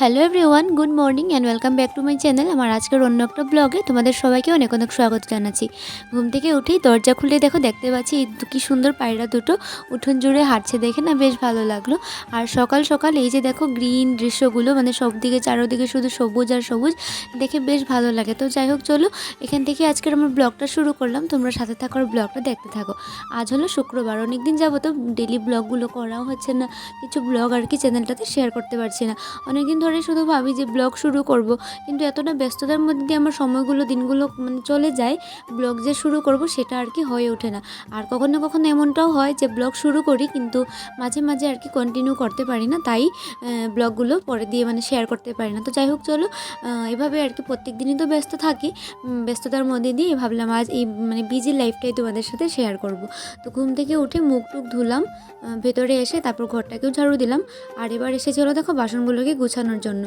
Hello everyone good morning and welcome back to my channel আমার আজকের অন্য একটা ব্লগে তোমাদের সবাইকে অনেক অনেক স্বাগত জানাচ্ছি। ঘুম থেকে উঠেই দরজা খুলে দেখো, দেখতে পাচ্ছি এই কি সুন্দর পায়রা দুটো উঠোন জুড়ে হাঁটছে দেখে না বেশ ভালো লাগল। আর সকাল সকাল এই যে দেখো গ্রিন দৃশ্যগুলো মানে সব দিকে চারোদিকে শুধু সবুজ আর সবুজ, দেখে বেশ ভালো লাগে। তো যাই হোক, চলো এখান থেকে আজকের আমার ব্লগটা শুরু করলাম। তোমরা সাথে থাকার ব্লগটা দেখতে থাকো। আজ হলো শুক্রবার, অনেক দিন যাব তো ডেলি ব্লগগুলো করাও হচ্ছে না। কিছু ব্লগ আর কি চ্যানেলটাতে শেয়ার করতে পারছি না। অনেকদিন ধরে শুধু ভাবি যে ব্লগ শুরু করব, কিন্তু এতটা ব্যস্ততার মধ্যে আমার সময়গুলো, দিনগুলো মানে চলে যায়, ব্লগ যে শুরু করব সেটা আর কি হয়ে ওঠে না। আর কখনো কখনো এমনটাও হয় যে ব্লগ শুরু করি, কিন্তু মাঝে মাঝে আর কি কন্টিনিউ করতে পারি না, তাই ব্লগগুলো পরে দিয়ে মানে শেয়ার করতে পারি না। তো যাই হোক, চলো এভাবে আর কি প্রত্যেক দিনই তো ব্যস্ত থাকি ব্যস্ততার মধ্যে দিয়ে ভাবলাম আজ এই মানে বিজি লাইফটাই তোমাদের সাথে শেয়ার করব। তো ঘুম থেকে উঠে মুখ টুক ধুলাম ভেতরে এসে তারপর ঘরটাকেও ঝাড়ু দিলাম, আর এবার এসে চলো দেখো বাসনগুলোকে গুছানোর জন্য।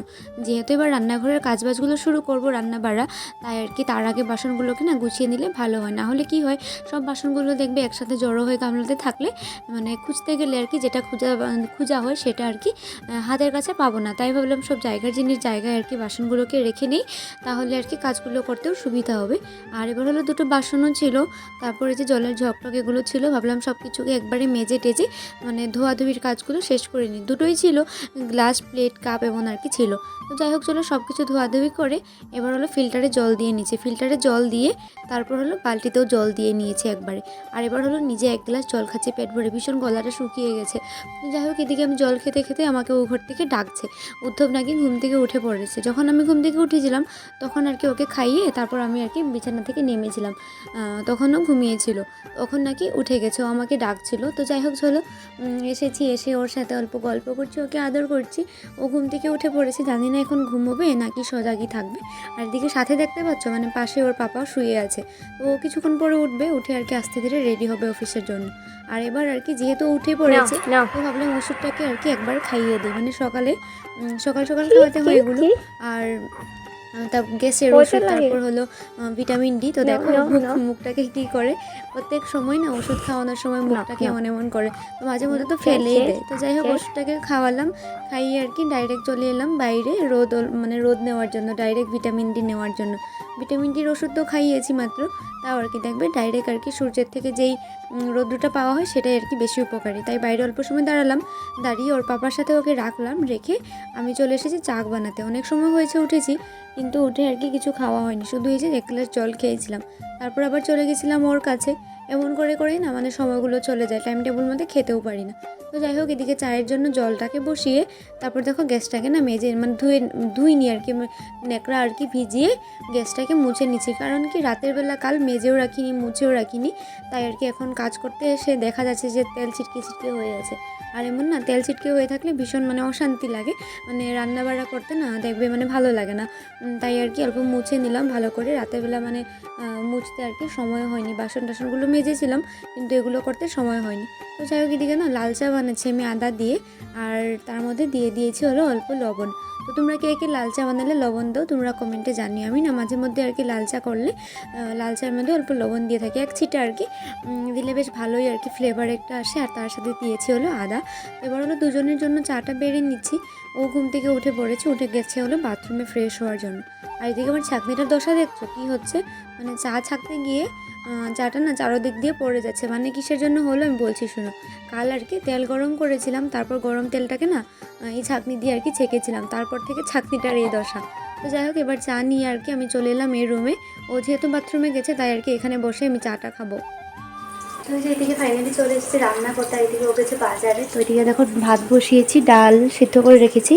যেহেতু এবার রান্নাঘরের কাজবাজগুলো শুরু করব রান্না বাড়া তাই আর কি তার আগে বাসনগুলোকে না গুছিয়ে নিলে ভালো হয়। না হলে কি হয়, সব বাসনগুলো দেখবে একসাথে জড়ো হয়ে গামলাতে থাকলে মানে খুঁজতে গেলে আর কি যেটা খুঁজা খুঁজা হয় সেটা আর কি হাতের কাছে পাবো না। তাই ভাবলাম সব জায়গার জিনিস জায়গায় আর কি বাসনগুলোকে রেখে নিই, তাহলে আর কি কাজগুলো করতেও সুবিধা হবে। আর এবার হলো দুটো বাসনও ছিল, তারপরে যে জলের ঝকটক এগুলো ছিল, ভাবলাম সব কিছুকে একবারে মেজে টেজে মানে ধোয়াধুয়ির কাজগুলো শেষ করে নিই। দুটোই ছিল, গ্লাস, প্লেট, কাপ এবং আর কি ছিল? তো যাই হোক, চলো সব কিছু ধোয়াধুয়ি করে এবার হলো ফিল্টারে জল দিয়ে নিয়েছি ফিল্টারে জল দিয়ে তারপর হলো বালতিতেও জল দিয়ে নিয়েছে একবারে। আর এবার হলো নিজে এক গ্লাস জল খাচ্ছে, পেট ভরে ভীষণ গলাটা শুকিয়ে গেছে। যাই হোক, এদিকে আমি জল খেতে খেতে আমাকে ও ঘর থেকে ডাকছে। উদ্ধব নাকি ঘুম থেকে উঠে পড়েছে। যখন আমি ঘুম থেকে উঠেছিলাম, তখন আর কি ওকে খাইয়ে তারপর আমি আর কি বিছানা থেকে নেমেছিলাম। তখনও ঘুমিয়েছিল। তখন নাকি উঠে গেছে, ও আমাকে ডাকছিল। তো যাই হোক, চলো এসেছি, এসে ওর সাথে অল্প গল্প করছি, ওকে আদর করছি। ও ঘুম থেকে উঠে পড়েছে জানি না এখন ঘুমোবে নাকি সজাগই থাকবে। আর এদিকে সাথে দেখতে পাচ্ছ মানে পাশে ওর পাপা শুয়ে আছে। তো ও কিছুক্ষণ পরে উঠবে উঠে আর কি আস্তে ধীরে রেডি হবে অফিসের জন্য। আর এবার আর কি যেহেতু উঠে পড়েছে তো ভাবলাম ওষুধটাকে আর কি একবার খাইয়ে দিই। মানে সকালে সকাল সকাল খাওয়াতে হয় এগুলো। আর আহ, তা গ্যাসের ওষুধ তারপর হলো ভিটামিন ডি তো দেখো। মুখটাকে কি করে? প্রত্যেক সময় না ওষুধ খাওয়ানোর সময় মুখটাকে কেমন এমন এমন করে। তো মাঝে মধ্যে তো ফেলেই দেয়। তো যাই হোক ওষুধটাকে খাওয়ালাম খাইয়ে আর কি ডাইরেক্ট চলে এলাম বাইরে রোদ মানে রোদ নেওয়ার জন্য ডাইরেক্ট ভিটামিন ডি নেওয়ার জন্য। ভিটামিন ডির ওষুধ তো খাইয়েছি মাত্র, তাও আর কি দেখবে ডাইরেক্ট আর কি সূর্যের থেকে যেই রোদ্রটা পাওয়া হয় সেটাই আর কি বেশি উপকারী। তাই বাইরে অল্প সময় দাঁড়ালাম, দাঁড়িয়ে ওর পাপার সাথে ওকে রাখলাম, রেখে আমি চলে এসেছি চাক বানাতে। অনেক সময় হয়েছে উঠেছি, কিন্তু উঠে আর কি কিছু খাওয়া হয়নি, শুধু এই যে এক গ্লাস জল খেয়েছিলাম। তারপর আবার চলে গেছিলাম ওর কাছে, এমন করে করেই না মানে সময়গুলো চলে যায় টাইম টেবিল মধ্যে খেতেও পারি না। তো যাই হোক, এদিকে চায়ের জন্য জলটাকে বসিয়ে তারপর দেখো গ্যাসটাকে না মেজে মানে ধুয়ে, ধুইনি আর কি নেকড়া আর কি ভিজিয়ে গ্যাসটাকে মুছে নিচ্ছি। কারণ কি রাতের বেলা কাল মেজেও রাখিনি, মুছেও রাখিনি, তাই আর কি এখন কাজ করতে এসে দেখা যাচ্ছে যে তেল ছিটকে ছিটকে হয়ে আছে। আর এমন না, তেল ছিটকে হয়ে থাকলে ভীষণ মানে অশান্তি লাগে মানে রান্না বাড়া করতে না দেখবে মানে ভালো লাগে না। তাই আর কি অল্প মুছে নিলাম, ভালো করে রাতের বেলা মানে মুছতে আর কি সময় হয়নি। বাসন টাসনগুলো মেজেছিলাম, কিন্তু এগুলো করতে সময় হয়নি। তো যাই হোক এদিকে না লাল চা বানাচ্ছি আমি আদা দিয়ে, আর তার মধ্যে দিয়ে দিয়েছি হলো অল্প লবণ। তো তোমরা কে কে লাল চা বানালে লবণ দাও, তোমরা কমেন্টে জানিও। আমি না মাঝে মধ্যে আর কি লাল চা করলে লাল চার মধ্যে অল্প লবণ দিয়ে থাকি। এক ছিটে আর কি দিলে বেশ ভালোই আর কি ফ্লেভার একটা আসে। আর তার সাথে দিয়েছি হলো আদা। এবার হলো দুজনের জন্য চাটা বেড়ে নিচ্ছি। ও ঘুম থেকে উঠে পড়েছে, উঠে গেছে হলো বাথরুমে ফ্রেশ হওয়ার জন্য। আর এদিকে আমার ছাঁকনিটার দশা দেখছ? কি হচ্ছে? মানে চা ছাঁকতে গিয়ে চাটা না চারোদিক দিয়ে পড়ে যাচ্ছে। মানে কিসের জন্য হলো আমি বলছি, শুনো। কাল আর কি তেল গরম করেছিলাম, তারপর গরম তেলটাকে না এই ছাঁকনি দিয়ে আর কি ছেঁকেছিলাম। তারপর থেকে ছাঁকনিটার এই দশা। তো যাই হোক, এবার চা নিয়ে আর কি আমি চলে এলাম এই রুমে ও যেহেতু বাথরুমে গেছে, তাই আর কি এখানে বসে আমি চাটা খাব। তো যে এদিকে ফাইনালি চলে রান্না এদিকে বাজারে। তো এদিকে দেখো ভাত বসিয়েছি, ডাল সিদ্ধ করে রেখেছি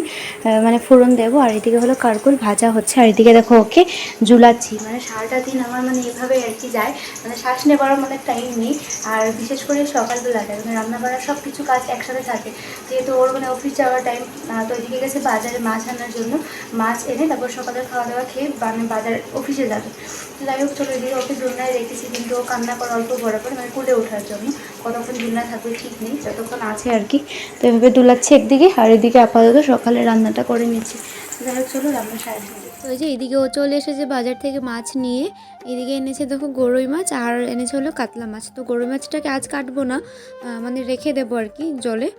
মানে ফোড়ন দেবো, আর এদিকে হলো কারকুল ভাজা হচ্ছে। আর এদিকে দেখো ওকে ঝুলাচ্ছি মানে সারাটা দিন আমার মানে এভাবে আর কি যায় মানে শ্বাস নেবার মানে টাইম নেই। আর বিশেষ করে সকালবেলাটায় মানে রান্না বাড়ার সব কিছু কাজ একসাথে থাকে। যেহেতু ওর মানে অফিস যাওয়ার টাইম তো এদিকে গেছে বাজারে মাছ আনার জন্য। মাছ এনে তারপর সকালে খাওয়া দাওয়া খেয়ে মানে বাজার অফিসে যাবে। যাই হোক, চলো এদিকে ওকে দোলনায় রেখেছি, কিন্তু ও কান্না করে অল্প বড় করে মানে কুলে ওঠার জন্য। কতক্ষণ দুলনা থাকবে ঠিক নেই, যতক্ষণ আছে আর কি। তো এভাবে দুলাচ্ছে একদিকে আর এদিকে আপাতত সকালে রান্নাটা করে নিয়েছি যাই হোক, চলো রান্না সাহায্য তো এই যে এদিকে ও চলে এসেছে বাজার থেকে মাছ নিয়ে। এদিকে এনেছে দেখো গরুই মাছ আর এনেছে হলো কাতলা মাছ। তো গরুই মাছটাকে আজ কাটবো না মানে রেখে দেবো আর কি জলে।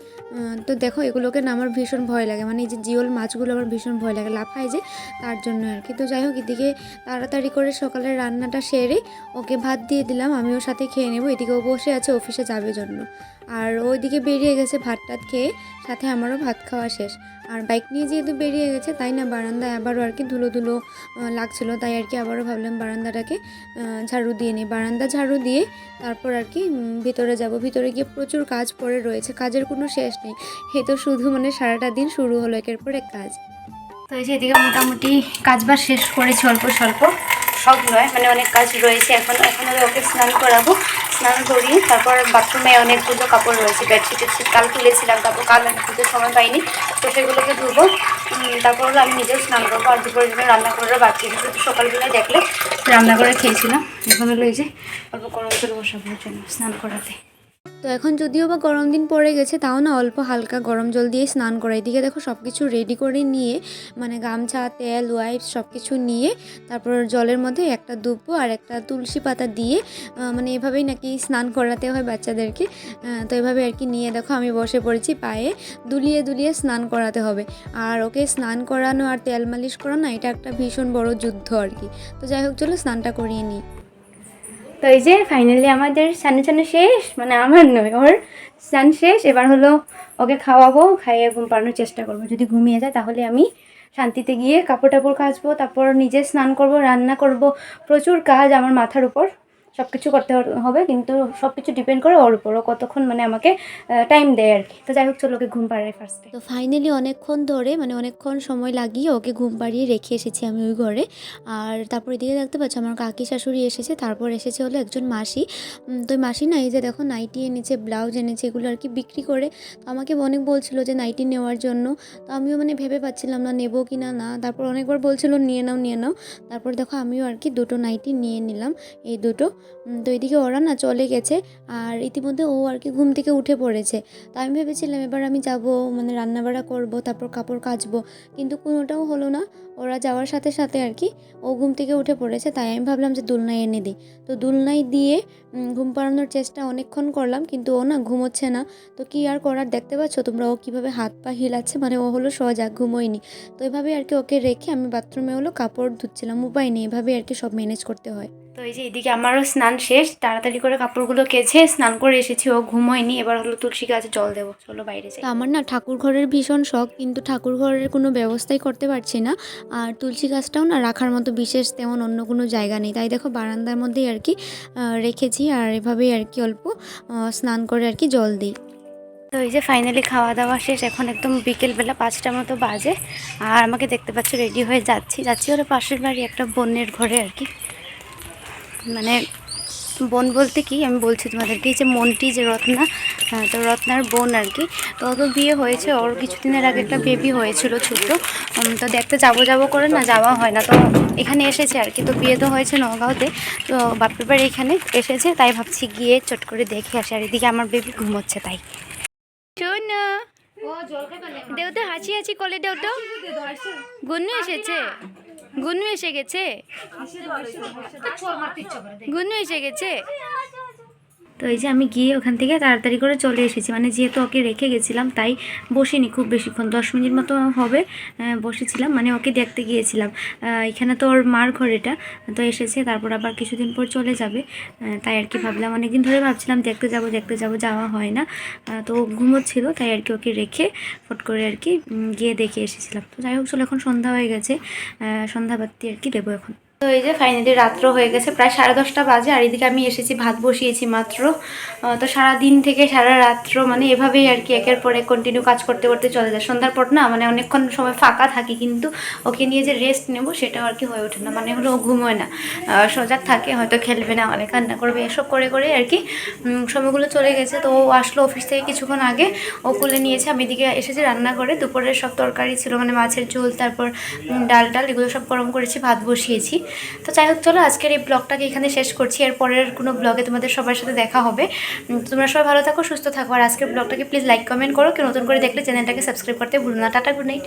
তো দেখো এগুলোকে না আমার ভীষণ ভয় লাগে মানে এই যে জিওল মাছগুলো আমার ভীষণ ভয় লাগে, লাফায় যে তার জন্য আর কি। তো যাই হোক, এদিকে তাড়াতাড়ি করে সকালের রান্নাটা সেরে ওকে ভাত দিয়ে দিলাম, আমি ওর সাথে খেয়ে নেব। এদিকে ও বসে আছে অফিসে যাবে জন্য। আর ওইদিকে বেরিয়ে গেছে ভাত টাত খেয়ে, সাথে আমারও ভাত খাওয়া শেষ। আর বাইক নিয়ে যেহেতু বেরিয়ে গেছে, তাই না বারান্দায় আবারও আর কি ধুলো ধুলো লাগছিল, তাই আর কি আবারও ভাবলাম বারান্দাটাকে আহ, ঝাড়ু দিয়ে নিই বারান্দা ঝাড়ু দিয়ে তারপর আর কি ভিতরে যাব। ভিতরে গিয়ে প্রচুর কাজ পড়ে রয়েছে কাজের কোনো শেষ নেই। এ তো শুধু মানে সারাটা দিন শুরু হলো একের পর এক কাজ। তো এই যে এদিকে মোটামুটি কাজবাজ শেষ করেছি অল্প স্বল্প সব নয় মানে অনেক কাজ রয়েছে। এখন এখন আমি ওকে স্নান করাবো। স্নান করি, তারপর বাথরুমে অনেকগুলো কাপড় রয়েছে, বেডশিট কাল তুলেছিলাম, তারপর কাল আমি ধুতে সময় পাইনি, তো সেগুলোকে ধুবো তারপর আমি নিজেও স্নান করব, আর দুপুরের জন্য রান্না করার বাকি কিন্তু সকালবেলায় দেখলে রান্না করে খেয়েছিলাম, এখন হলো এই যে অল্প গরম জল বসাবোর জন্য স্নান করাতে। তো এখন যদিও বা গরম দিন পড়ে গেছে, তাও না অল্প হালকা গরম জল দিয়ে স্নান করাই এদিকে দেখো সব কিছু রেডি করে নিয়ে মানে গামছা, তেল ওয়াইপস সব কিছু নিয়ে, তারপর জলের মধ্যে একটা দুব্বো আর একটা তুলসী পাতা দিয়ে মানে এভাবেই নাকি স্নান করাতে হয় বাচ্চাদেরকে তো এভাবে আর কি নিয়ে দেখো আমি বসে পড়েছি পায়ে, দুলিয়ে দুলিয়ে স্নান করাতে হবে। আর ওকে স্নান করানো আর তেল মালিশ করানো এটা একটা ভীষণ বড় যুদ্ধ আর কি। তো যাই হোক, চলো স্নানটা করিয়ে নিই। তো এই যে ফাইনালি আমাদের স্নান চানো শেষ মানে আমার নয়, ওর স্নান শেষ। এবার হলো ওকে খাওয়াবো, খাইয়ে ঘুম পাড়ানোর চেষ্টা করব। যদি ঘুমিয়ে যায় তাহলে আমি শান্তিতে গিয়ে কাপড় টাপড় কাচবো, তারপর নিজে স্নান করব, রান্না করব। প্রচুর কাজ আমার মাথার উপর। সব কিছু করতে হবে, কিন্তু সব কিছু ডিপেন্ড করে ওর উপর, ও কতক্ষণ মানে আমাকে টাইম দেয় আর কি। তো যাই হোক, চলো ওকে ঘুম পাড়াই ফার্স্টে তো ফাইনালি অনেকক্ষণ ধরে মানে অনেকক্ষণ সময় লাগিয়ে ওকে ঘুম পাড়িয়ে রেখে এসেছি আমি ওই ঘরে। আর তারপর এদিকে দেখতে পাচ্ছ, আমার কাকি শাশুড়ি এসেছে, তারপর এসেছে হলো একজন মাসি। তো মাসি না, এই যে দেখো নাইটি এনেছে ব্লাউজ এনেছে, এগুলো আর কি বিক্রি করে। তো আমাকে অনেক বলছিল যে নাইটি নেওয়ার জন্য। তো আমিও মানে ভেবে পাচ্ছিলাম না, নেব কি না না। তারপর অনেকবার বলছিল, নিয়ে নাও নিয়ে নাও। তারপর দেখো আমিও আর কি দুটো নাইটি নিয়ে নিলাম, এই দুটো। তো এদিকে ওরা না চলে গেছে, আর ইতিমধ্যে ও আর কি ঘুম থেকে উঠে পড়েছে। তো আমি ভেবেছিলাম এবার আমি যাব মানে রান্নাবাড়া করব, তারপর কাপড় কাচবো, কিন্তু কোনোটাও হলো না। ওরা যাওয়ার সাথে সাথে আর কি ও ঘুম থেকে উঠে পড়েছে, তাই আমি ভাবলাম যে দুলনায় এনে দিই। তো দুলনায় দিয়ে ঘুম পাড়ানোর চেষ্টা অনেকক্ষণ করলাম, কিন্তু ও না ঘুমোচ্ছে না। তো কি আর করার দেখতে পাচ্ছ তোমরা? ও কীভাবে হাত পা হিলাচ্ছে? মানে ও হলো সজাগ, ঘুমোয়নি। তো এভাবে আর কি ওকে রেখে আমি বাথরুমে হলো কাপড় ধুচ্ছিলাম, উপায় নেই এভাবে আর কি সব ম্যানেজ করতে হয়। তো এই যে এদিকে আমারও স্নান শেষ তাড়াতাড়ি করে কাপড়গুলো কেছে স্নান করে এসেছি ও ঘুমোয়নি এবার হলো তুলসী গাছে জল দেবো চলো বাইরে যাই। আমার না ঠাকুর ঘরের ভীষণ শখ কিন্তু ঠাকুর ঘরের কোনো ব্যবস্থাই করতে পারছি না। আর তুলসী গাছটাও না রাখার মতো বিশেষ তেমন অন্য কোনো জায়গা নেই। তাই দেখো বারান্দার মধ্যেই আর কি রেখেছি আর এভাবেই আর কি অল্প স্নান করে আর কি জল দিই। তো এই যে ফাইনালি খাওয়া দাওয়া শেষ এখন একদম বিকেলবেলা পাঁচটা মতো বাজে আর আমাকে দেখতে পাচ্ছ রেডি হয়ে যাচ্ছি। যাচ্ছি ওরা পাশের বাড়ি একটা বন্যের ঘরে আর কি। মানে বোন বলতে কি, আমি বলছি তোমাদেরকে যে মন্টি যে রত্না তো রত্নার বোন আর কি, তো ওর বিয়ে হয়েছে, ওর কিছুদিনের আগে একটা বেবি হয়েছিল ছোটো তো দেখতে যাব যাব করে না, যাওয়া হয় না, তো এখানে এসেছে আর কি, তো বিয়ে তো হয়েছে নগাঁওতে তো বাপের বাড়ি এখানে এসেছে, তাই ভাবছি গিয়ে চট করে দেখে আসি, আর এদিকে আমার বেবি ঘুমোচ্ছে তাই। শোনো, দেও তো হাসি হাসি কলে দেও তো এসেছে। গুন্নু এসে গেছে? গুনু এসে গেছে? তো এই যে আমি গিয়ে ওখান থেকে তাড়াতাড়ি করে চলে এসেছি। মানে যেহেতু ওকে রেখে গেছিলাম, তাই বসিনি খুব বেশিক্ষণ, দশ মিনিট মতো হবে বসেছিলাম। মানে ওকে দেখতে গিয়েছিলাম। এখানে তো ওর মার ঘর এটা, তো এসেছে, তারপর আবার কিছুদিন পর চলে যাবে। তাই আর কি ভাবলাম, অনেকদিন ধরে ভাবছিলাম দেখতে যাব দেখতে যাব, যাওয়া হয় না। তো ঘুমোচ্ছিল, তাই আর কি ওকে রেখে ফট করে আর কি গিয়ে দেখে এসেছিলাম। তো যাই হোক, চলো এখন সন্ধ্যা হয়ে গেছে। সন্ধ্যাবাতি আর কি দেবো এখন। তো এই যে ফাইনালি রাত্র হয়ে গেছে, প্রায় সাড়ে দশটা বাজে, আর এদিকে আমি এসেছি, ভাত বসিয়েছি মাত্র। তো সারা দিন থেকে সারা রাত্র মানে এভাবেই আর কি একের পরে কন্টিনিউ কাজ করতে করতে চলে যায়। সন্ধ্যার পর না মানে অনেকক্ষণ সময় ফাঁকা থাকি, কিন্তু ওকে নিয়ে যে রেস্ট নেব সেটাও আর কি হয়ে ওঠে না। মানে হলো ঘুমোয় না। সজাগ থাকে, হয়তো খেলবে না মানে কান্না করবে, এসব করে করে আর কি সময়গুলো চলে গেছে। তো ও আসলো অফিস থেকে কিছুক্ষণ আগে, ও কুলে নিয়েছে, আমি এদিকে এসেছি রান্না করে দুপুরের সব তরকারি ছিল মানে মাছের ঝোল, তারপর ডাল টাল এগুলো সব গরম করেছি, ভাত বসিয়েছি। তো যাই হোক, চলো আজকের এই ব্লগটাকে এখানে শেষ করছি। এরপরের কোনো ব্লগে তোমাদের সবার সাথে দেখা হবে। তোমরা সবাই ভালো থাকো, সুস্থ থাকো। আর আজকের ব্লগটাকে প্লিজ লাইক কমেন্ট করো। কেউ নতুন করে দেখলে চ্যানেলটাকে সাবস্ক্রাইব করতে ভুলো না। Tata good night